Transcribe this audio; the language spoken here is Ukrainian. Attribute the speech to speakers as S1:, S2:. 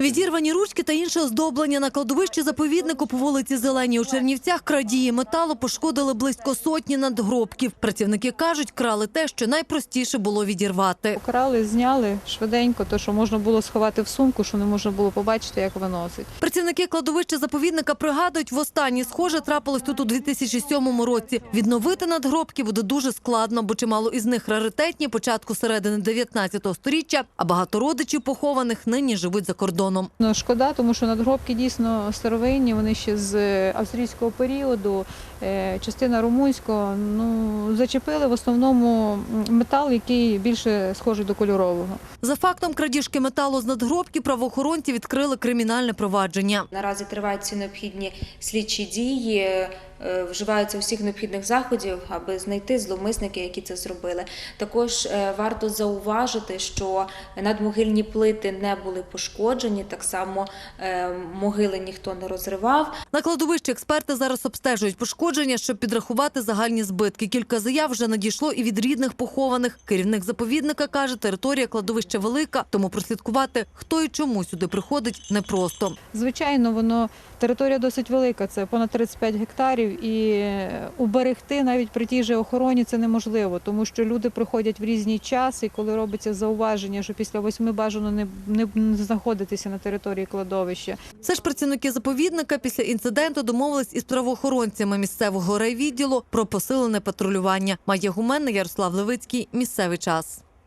S1: Відірвані ручки та інше оздоблення на кладовищі заповіднику по вулиці Зеленій у Чернівцях крадії металу пошкодили близько сотні надгробків. Працівники кажуть, крали те, що найпростіше було відірвати.
S2: Покрали, зняли швиденько, то що можна було сховати в сумку, що не можна було побачити, як виносить.
S1: Працівники кладовища заповідника пригадують, востаннє схоже трапилось тут у 2007 році. Відновити надгробки буде дуже складно, бо чимало із них раритетні початку середини 19 століття, а багато родичів похованих нині живуть за кордоном.
S2: Ну, шкода, тому що надгробки дійсно старовинні, вони ще з австрійського періоду, е, частина румунського. Ну, зачепили в основному метал, який більше схожий до кольорового.
S1: За фактом крадіжки металу з надгробків правоохоронці відкрили кримінальне провадження.
S3: Наразі тривають всі необхідні слідчі дії, е, вживаються всіх необхідних заходів, аби знайти зловмисників, які це зробили. Також е, варто зауважити, що надмогильні плити не були пошкоджені, так само е, могили ніхто не розривав.
S1: На кладовищі експерти зараз обстежують пошкодження, щоб підрахувати загальні збитки. Кілька заяв вже надійшло і від рідних похованих. Керівник заповідника каже, територія кладовища велика, тому прослідкувати, хто і чому сюди приходить, непросто.
S2: Звичайно, воно територія досить велика, це понад 35 гектарів, і е, уберегти навіть при тій же охороні це неможливо, тому що люди приходять в різні часи, і коли робиться зауваження, що після восьми бажано не, не, знаходитися на території кладовища.
S1: Все ж працівники заповідника після інциденту домовились із правоохоронцями місцевого райвідділу про посилене патрулювання. Має гуменний Ярослав Левицький. Місцевий час.